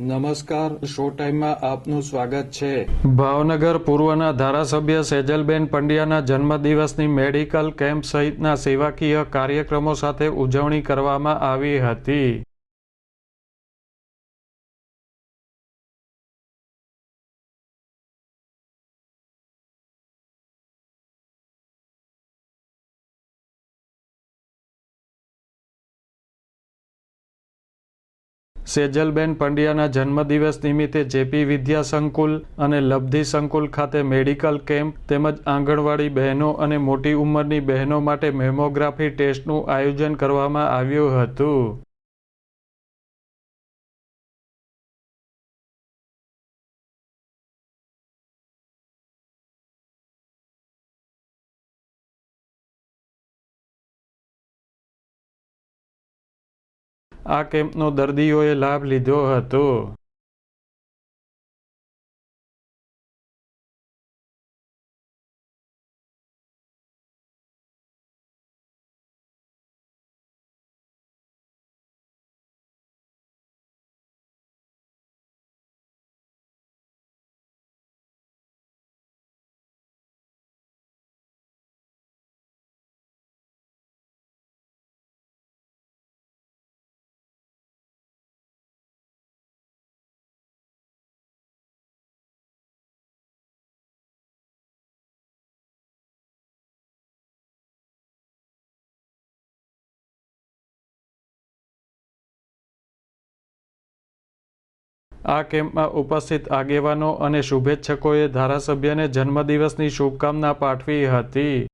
નમસ્કાર, શો ટાઈમમાં આપનું સ્વાગત છે. ભાવનગર પૂર્વના ધારાસભ્ય સેજલબેન પંડ્યાના જન્મદિવસની મેડિકલ કેમ્પ સહિતના સેવાકીય કાર્યક્રમો સાથે ઉજવણી કરવામાં આવી હતી. સેજલબેન પંડ્યાના જન્મદિવસ નિમિત્તે જેપી વિદ્યા સંકુલ અને લબ્ધિ સંકુલ ખાતે મેડિકલ કેમ્પ તેમજ આંગણવાડી બહેનો અને મોટી ઉંમરની બહેનો માટે મેમોગ્રાફી ટેસ્ટનું આયોજન કરવામાં આવ્યું હતું. આ કેમ્પનો દર્દીઓએ લાભ લીધો હતો. આ કેમ્પમાં ઉપસ્થિત આગેવાનો અને શુભેચ્છકોએ ધારાસભ્યને જન્મદિવસની શુભકામના પાઠવી હતી.